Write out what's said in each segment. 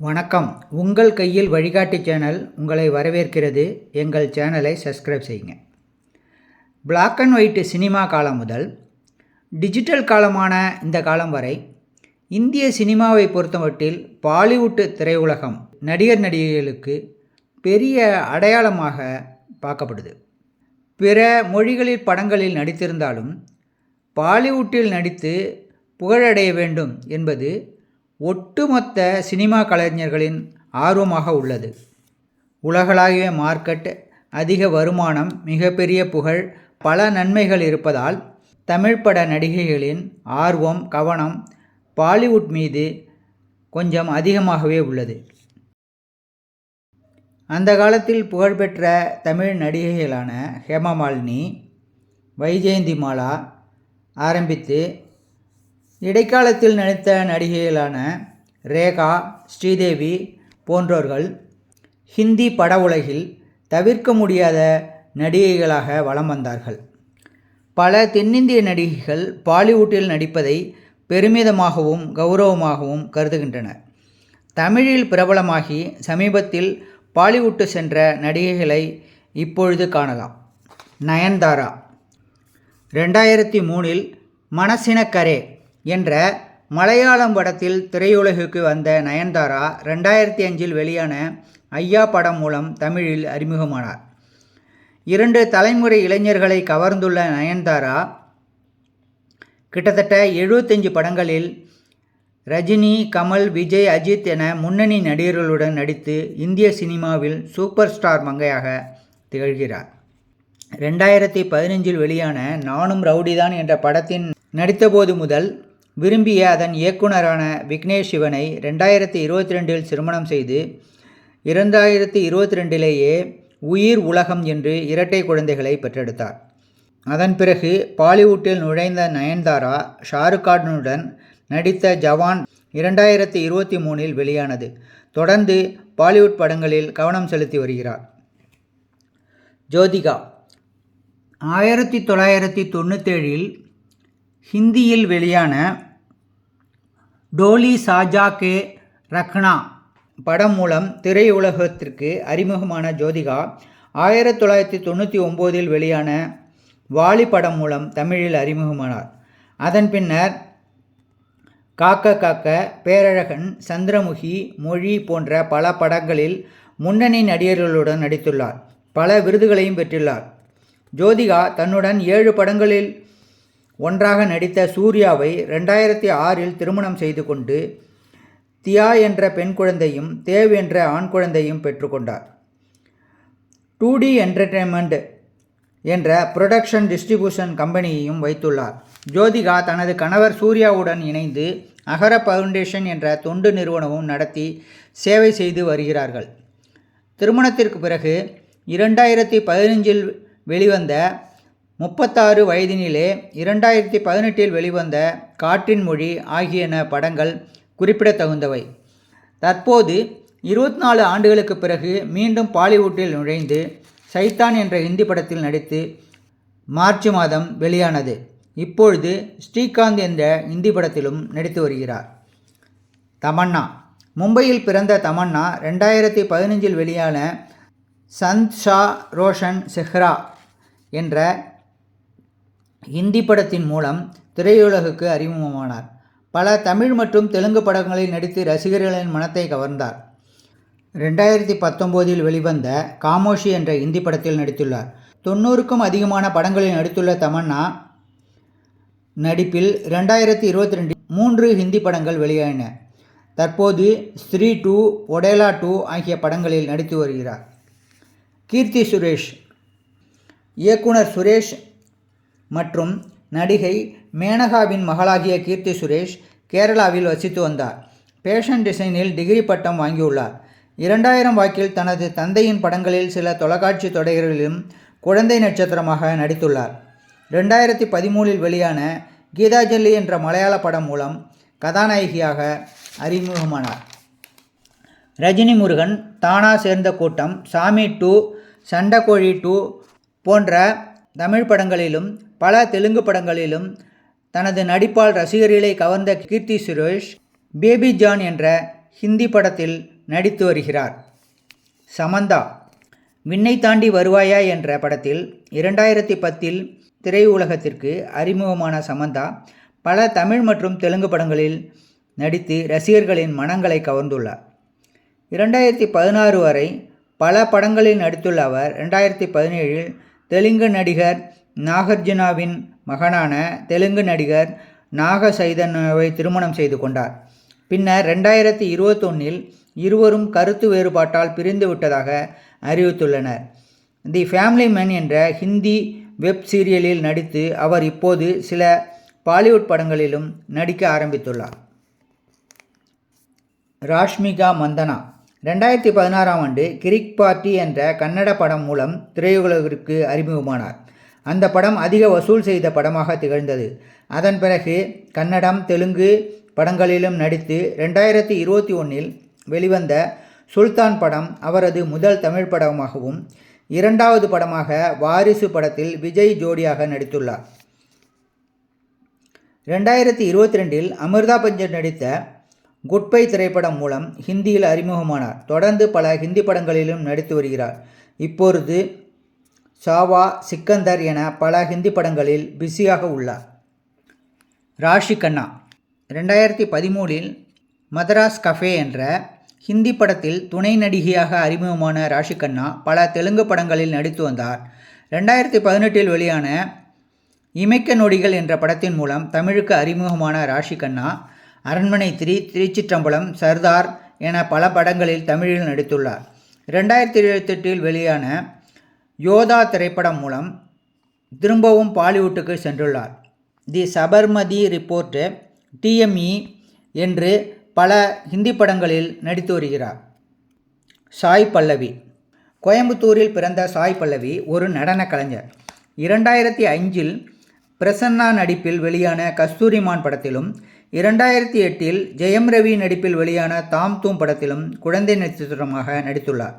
வணக்கம். உங்கள் கையில் வழிகாட்டி சேனல் உங்களை வரவேற்கிறது. எங்கள் சேனலை சப்ஸ்கிரைப் செய்யுங்க. பிளாக் அண்ட் ஒயிட் சினிமா காலம் முதல் டிஜிட்டல் காலமான இந்த காலம் வரை இந்திய சினிமாவை பொறுத்தமட்டில் பாலிவுட் திரையுலகம் நடிகர் நடிகைகளுக்கு பெரிய அடையாளமாக பார்க்கப்படுது. பிற மொழிகளில் படங்களில் நடித்திருந்தாலும் பாலிவுட்டில் நடித்து புகழடைய வேண்டும் என்பது ஒட்டுமொத்த சினிமா கலைஞர்களின் ஆர்வமாக உள்ளது. உலகளாவிய மார்க்கெட் அதிக வருமானம் மிகப்பெரிய புகழ் பல நன்மைகள் இருப்பதால் தமிழ் பட நடிகைகளின் ஆர்வம் கவனம் பாலிவுட் மீது கொஞ்சம் அதிகமாகவே உள்ளது. அந்த காலத்தில் புகழ்பெற்ற தமிழ் நடிகைகளான ஹேமமாலினி வைஜெயந்தி மாலா ஆரம்பித்து இடைக்காலத்தில் நடித்த நடிகைகளான ரேகா ஸ்ரீதேவி போன்றோர்கள் ஹிந்தி பட உலகில் தவிர்க்க முடியாத நடிகைகளாக வலம் வந்தார்கள். பல தென்னிந்திய நடிகைகள் பாலிவுட்டில் நடிப்பதை பெருமிதமாகவும் கௌரவமாகவும் கருதுகின்றனர். தமிழில் பிரபலமாகி சமீபத்தில் பாலிவுட்டு சென்ற நடிகைகளை இப்பொழுது காணலாம். நயன்தாரா. ரெண்டாயிரத்தி மூணில் மனசினக்கரே என்ற மலையாளம் படத்தில் திரையுலகுக்கு வந்த நயன்தாரா ரெண்டாயிரத்தி அஞ்சில் வெளியான ஐயா படம் மூலம் தமிழில் அறிமுகமானார். இரண்டு தலைமுறை இளைஞர்களை கவர்ந்துள்ள நயன்தாரா கிட்டத்தட்ட எழுபத்தஞ்சு படங்களில் ரஜினி கமல் விஜய் அஜித் என முன்னணி நடிகர்களுடன் நடித்து இந்திய சினிமாவில் சூப்பர் ஸ்டார் மங்கையாக திகழ்கிறார். ரெண்டாயிரத்தி பதினஞ்சில் வெளியான நானும் ரவுடிதான் என்ற படத்தின் நடித்தபோது முதல் விரும்பிய அதன் இயக்குனரான விக்னேஷ் சிவனை ரெண்டாயிரத்தி இருபத்தி ரெண்டில் திருமணம் செய்து இரண்டாயிரத்தி இருபத்தி ரெண்டிலேயே உயிர் உலகம் என்று இரட்டை குழந்தைகளை பெற்றெடுத்தார். அதன் பிறகு பாலிவுட்டில் நுழைந்த நயன்தாரா ஷாருக்கானுடன் நடித்த ஜவான் இரண்டாயிரத்தி இருபத்தி மூணில் வெளியானது. தொடர்ந்து பாலிவுட் படங்களில் கவனம் செலுத்தி வருகிறார். ஜோதிகா ஆயிரத்தி தொள்ளாயிரத்தி தொண்ணூற்றேழில் ஹிந்தியில் வெளியான டோலி சாஜா கே ரக்னா படம் மூலம் திரையுலகத்திற்கு அறிமுகமான ஜோதிகா ஆயிரத்தி தொள்ளாயிரத்தி தொண்ணூற்றி ஒம்போதில் வெளியான வாலி படம் மூலம் தமிழில் அறிமுகமானார். அதன் பின்னர் காக்க காக்க பேரழகன் சந்திரமுகி மொழி போன்ற பல படங்களில் முன்னணி நடிகர்களுடன் நடித்துள்ளார். பல விருதுகளையும் பெற்றுள்ளார். ஜோதிகா தன்னுடன் ஏழு படங்களில் ஒன்றாக நடித்த சூர்யாவை ரெண்டாயிரத்தி ஆறில் திருமணம் செய்து கொண்டு தியா என்ற பெண் குழந்தையும் தேவ் என்ற ஆண் குழந்தையும் பெற்றுக்கொண்டார் டூ டி என்டர்டெயின்மெண்ட் என்ற புரொடக்ஷன் டிஸ்ட்ரிபியூஷன் கம்பெனியையும் வைத்துள்ளார். ஜோதிகா தனது கணவர் சூர்யாவுடன் இணைந்து அகர ஃபவுண்டேஷன் என்ற தொண்டு நிறுவனமும் நடத்தி சேவை செய்து வருகிறார்கள். திருமணத்திற்கு பிறகு இரண்டாயிரத்தி பதினஞ்சில் வெளிவந்த முப்பத்தாறு வயதினிலே இரண்டாயிரத்தி பதினெட்டில் வெளிவந்த காற்றின் மொழி ஆகியன படங்கள் குறிப்பிடத்தகுந்தவை. தற்போது இருபத்தி நாலு ஆண்டுகளுக்கு பிறகு மீண்டும் பாலிவுட்டில் நுழைந்து சைத்தான் என்ற இந்தி படத்தில் நடித்து மார்ச் மாதம் வெளியானது. இப்பொழுது ஸ்ரீகாந்த் என்ற இந்தி படத்திலும் நடித்து வருகிறார். தமன்னா. மும்பையில் பிறந்த தமன்னா ரெண்டாயிரத்தி பதினஞ்சில் வெளியான சந்த் ஷா ரோஷன் செஹ்ரா என்ற இந்தி படத்தின் மூலம் திரையுலகுக்கு அறிமுகமானார். பல தமிழ் மற்றும் தெலுங்கு படங்களில் நடித்து ரசிகர்களின் மனத்தை கவர்ந்தார். ரெண்டாயிரத்தி பத்தொம்போதில் வெளிவந்த காமோஷி என்ற இந்தி படத்தில் நடித்துள்ளார். தொண்ணூறுக்கும் அதிகமான படங்களில் நடித்துள்ள தமன்னா நடிப்பில் ரெண்டாயிரத்தி இருபத்தி ரெண்டில் மூன்று ஹிந்தி படங்கள் வெளியாயின. தற்போது ஸ்ரீ டூ ஒடேலா டூ ஆகிய படங்களில் நடித்து வருகிறார். கீர்த்தி சுரேஷ் இயக்குனர் சுரேஷ் மற்றும் நடிகை மேனகாவின் மகளாகிய கீர்த்தி சுரேஷ் கேரளாவில் வசித்து வந்தார். ஃபேஷன் டிசைனில் டிகிரி பட்டம் வாங்கியுள்ளார். இரண்டாயிரம் வாக்கில் தனது தந்தையின் படங்களில் சில தொலைக்காட்சி தொடர்களிலும் குழந்தை நட்சத்திரமாக நடித்துள்ளார். ரெண்டாயிரத்தி பதிமூணில் வெளியான கீதாஞ்சலி என்ற மலையாள படம் மூலம் கதாநாயகியாக அறிமுகமானார். ரஜினி முருகன் தானா சேர்ந்த கூட்டம் சாமி டூ சண்டக்கோழி டூ போன்ற தமிழ் படங்களிலும் பல தெலுங்கு படங்களிலும் தனது நடிப்பால் ரசிகர்களை கவர்ந்த கீர்த்தி சுரேஷ் பேபி ஜான் என்ற ஹிந்தி படத்தில் நடித்து வருகிறார். சமந்தா விண்ணை தாண்டி வருவாயா என்ற படத்தில் இரண்டாயிரத்தி பத்தில் திரையுலகத்திற்கு அறிமுகமான சமந்தா பல தமிழ் மற்றும் தெலுங்கு படங்களில் நடித்து ரசிகர்களின் மனங்களை கவர்ந்துள்ளார். இரண்டாயிரத்தி பதினாறு வரை பல படங்களில் நடித்துள்ள அவர் ரெண்டாயிரத்தி பதினேழில் தெலுங்கு நடிகர் நாகார்ஜுனாவின் மகனான தெலுங்கு நடிகர் நாக சைதன்யாவை திருமணம் செய்து கொண்டார். பின்னர் ரெண்டாயிரத்தி இருபத்தொன்னில் இருவரும் கருத்து வேறுபாட்டால் பிரிந்து விட்டதாக அறிவித்துள்ளனர். தி ஃபேமிலி மேன் என்ற ஹிந்தி வெப் சீரியலில் நடித்து அவர் இப்போது சில பாலிவுட் படங்களிலும் நடிக்க ஆரம்பித்துள்ளார். ராஷ்மிகா மந்தனா ரெண்டாயிரத்தி பதினாறாம் ஆண்டு கிரிக் பார்ட்டி என்ற கன்னட படம் மூலம் திரையுலகிற்கு அறிமுகமானார். அந்த படம் அதிக வசூல் செய்த படமாக திகழ்ந்தது. அதன் பிறகு கன்னடம் தெலுங்கு படங்களிலும் நடித்து ரெண்டாயிரத்தி இருபத்தி ஒன்றில் வெளிவந்த சுல்தான் படம் அவரது முதல் தமிழ் படமாகவும் இரண்டாவது படமாக வாரிசு படத்தில் விஜய் ஜோடியாக நடித்துள்ளார். ரெண்டாயிரத்தி இருபத்தி ரெண்டில் அமிர்தா பஞ்சன் நடித்த குட்பை திரைப்படம் மூலம் ஹிந்தியில் அறிமுகமானார். தொடர்ந்து பல ஹிந்தி படங்களிலும் நடித்து வருகிறார். இப்பொழுது சாவா சிக்கந்தர் என பல ஹிந்தி படங்களில் பிஸியாக உள்ளார். ராஷி கண்ணா. ரெண்டாயிரத்தி பதிமூணில் மதராஸ் கஃபே என்ற ஹிந்தி படத்தில் துணை நடிகையாக அறிமுகமான ராஷி கண்ணா பல தெலுங்கு படங்களில் நடித்து வந்தார். ரெண்டாயிரத்தி பதினெட்டில் வெளியான இமைக்க நொடிகள் என்ற படத்தின் மூலம் தமிழுக்கு அறிமுகமான ராஷி கண்ணா அரண்மனை திரி திருச்சிற்றம்பலம் சர்தார் என பல படங்களில் தமிழில் நடித்துள்ளார். ரெண்டாயிரத்தி இருபத்தெட்டில் வெளியான யோதா திரைப்படம் மூலம் திரும்பவும் பாலிவுட்டுக்கு சென்றுள்ளார். தி சபர்மதி ரிப்போர்ட்டு டிஎம்இ என்று பல ஹிந்தி படங்களில் நடித்து வருகிறார். சாய் பல்லவி. கோயம்புத்தூரில் பிறந்த சாய் பல்லவி ஒரு நடன கலைஞர். இரண்டாயிரத்தி அஞ்சில் பிரசன்னா நடிப்பில் வெளியான கஸ்தூரிமான் படத்திலும் இரண்டாயிரத்தி எட்டில் ஜெயம் ரவி நடிப்பில் வெளியான தாம் தூம் படத்திலும் குழந்தை நட்சத்திரமாக நடித்துள்ளார்.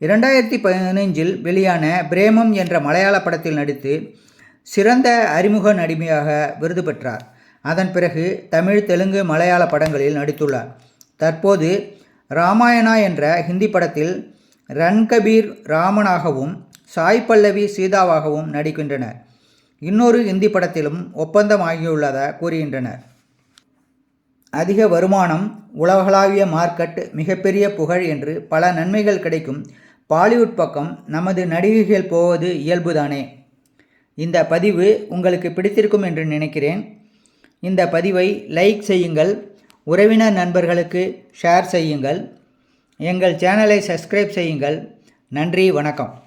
இரண்டாயிரத்தி பதினைஞ்சில் வெளியான பிரேமம் என்ற மலையாள படத்தில் நடித்து சிறந்த அறிமுக நடிமையாக விருது பெற்றார். அதன் பிறகு தமிழ் தெலுங்கு மலையாள படங்களில் நடித்துள்ளார். தற்போது ராமாயணா என்ற ஹிந்தி படத்தில் ரன்கபீர் ராமனாகவும் சாய் பல்லவி சீதாவாகவும் நடிக்கின்றனர். இன்னொரு இந்தி படத்திலும் ஒப்பந்தமாகியுள்ளதாக கூறுகின்றனர். அதிக வருமானம் உலகளாவிய மார்க்கெட் மிகப்பெரிய புகழ் என்று பல நன்மைகள் கிடைக்கும். பாலிவுட் பக்கம் நமது நடிகைகள் போவது இயல்புதானே. இந்த பதிவு உங்களுக்கு பிடித்திருக்கும் என்று நினைக்கிறேன். இந்த பதிவை லைக் செய்யுங்கள் உறவினர் நண்பர்களுக்கு ஷேர் செய்யுங்கள் எங்கள் சேனலை சப்ஸ்கிரைப் செய்யுங்கள். நன்றி வணக்கம்.